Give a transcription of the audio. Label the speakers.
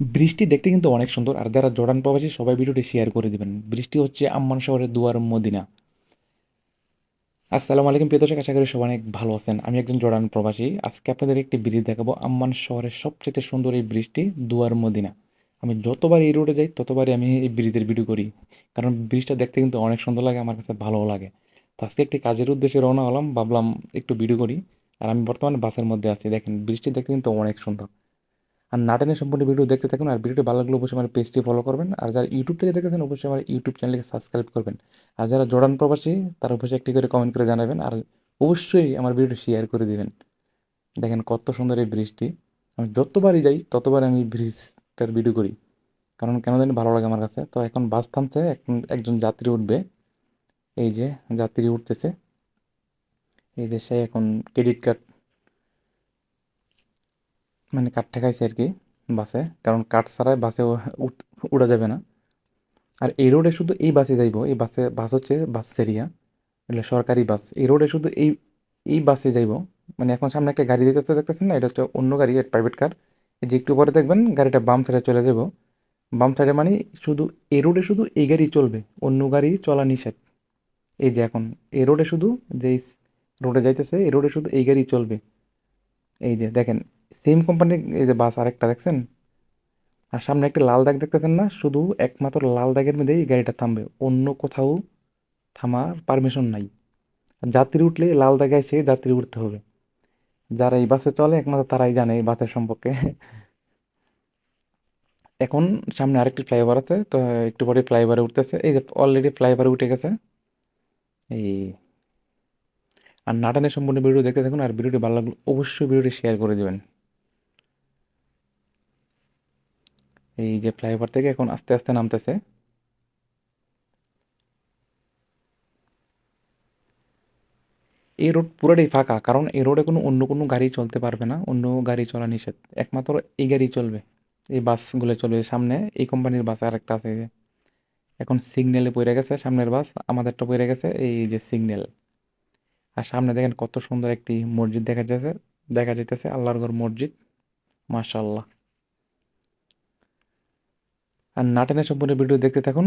Speaker 1: বৃষ্টি দেখতে কিন্তু অনেক সুন্দর। আর যারা জর্ডান প্রবাসী, সবাই ভিডিওটি শেয়ার করে দিবেন। বৃষ্টি হচ্ছে আম্মান শহরের দুয়ার মদিনা। আসসালামু আলাইকুম, প্রিয় দর্শক, আশা করি সবাই অনেক ভালো আছেন। আমি একজন জর্ডান প্রবাসী। আজকে আপনাদের একটি ব্রিজ দেখাবো আম্মান শহরের সবচেয়ে সুন্দর এই ব্রিজটি দুয়ার মদিনা। আমি যতবার এই রোডে যাই, ততবারই আমি এই ব্রিজের ভিডিও করি। কারণ ব্রিজটা দেখতে কিন্তু অনেক সুন্দর লাগে, আমার কাছে ভালোও লাগে। তো আজকে একটি কাজের উদ্দেশ্যে রওনা হলাম, ভাবলাম একটু ভিডিও করি। আর আমি বর্তমানে বাসের মধ্যে আছি। দেখেন, বৃষ্টি দেখতে কিন্তু অনেক সুন্দর। আর নাটেনের সম্পূর্ণ ভিডিও দেখতে থাকুন আর ভিডিওটি ভালো লাগলে অবশ্যই আমার পেজটি ফলো করবেন। আর যারা ইউটিউব থেকে দেখতেছেন, অবশ্যই আমার ইউটিউব চ্যানেলকে সাবস্ক্রাইব করবেন। আর যারা জর্ডান প্রবাসী, তারা অবশ্যই একটি করে কমেন্ট করে জানাবেন আর অবশ্যই আমার ভিডিওটি শেয়ার করে দিবেন। দেখেন কত সুন্দর এই ব্রিজটি আমি যতবারই যাই ততবার আমি ব্রিজটার ভিডিও করি। কারণ কেন জানি ভালো লাগে আমার কাছে। তো এখন বাস থামছে, এখন একজন যাত্রী উঠবে। এই যে যাত্রী উঠতেছে। এই দেশে এখন ক্রেডিট কার্ড মানে কাঠ ঠেকাইছে আর কি বাসে। কারণ কাঠ ছাড়াই বাসে উড়া যাবে না। আর এই রোডে শুধু এই বাসে যাইব, এই বাসে, বাস হচ্ছে বাস সেরিয়া এটা সরকারি বাস। এই রোডে শুধু এই এই বাসে যাইবো। মানে এখন সামনে একটা গাড়ি যেতেছে দেখতেছেন না? এটা হচ্ছে অন্য গাড়ি প্রাইভেট কার এই যে একটু পরে দেখবেন গাড়িটা বাম সাইডে চলে যাব বাম সাইডে মানে শুধু এ রোডে শুধু এই গাড়ি চলবে, অন্য গাড়ি চলা নিষেধ। এই যে এখন, এই রোডে শুধু যেই রোডে যাইতেছে, এই রোডে শুধু এই গাড়ি চলবে। এই যে দেখেন সেম কোম্পানির এই যে বাস আরেকটা দেখছেন? আর সামনে একটা লাল দাগ দেখতেছেন না? শুধু একমাত্র লাল দাগের মধ্যেই গাড়িটা থামবে। অন্য কোথাও থামার পারমিশন নাই। যাত্রী উঠলে লাল দাগে এসে যাত্রী উঠতে হবে। যারা এই বাসে চলে, একমাত্র তারাই জানে এই বাসের সম্পর্কে। এখন সামনে আরেকটি ফ্লাইওভার আছে, তো একটু পরে ফ্লাইওভারে উঠতেছে। এই যে অলরেডি ফ্লাইওভারে উঠে গেছে। এই আর নাটানের সম্পূর্ণ ভিডিও দেখতে থাকুন, আর ভিডিওটি ভালো লাগলে অবশ্যই ভিডিওটি শেয়ার করে দেবেন। এই যে ফ্লাইওভার থেকে এখন আস্তে আস্তে নামতেছে। এই রোড পুরোটাই ফাঁকা, কারণ এই রোডে কোনো অন্য কোনো গাড়ি চলতে পারবে না, অন্য গাড়ি চলা নিষেধ। একমাত্র এই গাড়ি চলবে, এই বাসগুলো চলবে সামনে, এই কোম্পানির বাস আর একটা আছে। এখন সিগন্যালে পড়ে গেছে, সামনের বাস আমাদেরটা পড়ে গেছে, এই যে সিগন্যাল। আর সামনে দেখেন কত সুন্দর একটি মসজিদ দেখা যাচ্ছে, দেখা যাইতেছে, আল্লাহর ঘর মসজিদ মাশাল্লাহ আর নাটেনের সম্পূর্ণ ভিডিও দেখতে থাকুন।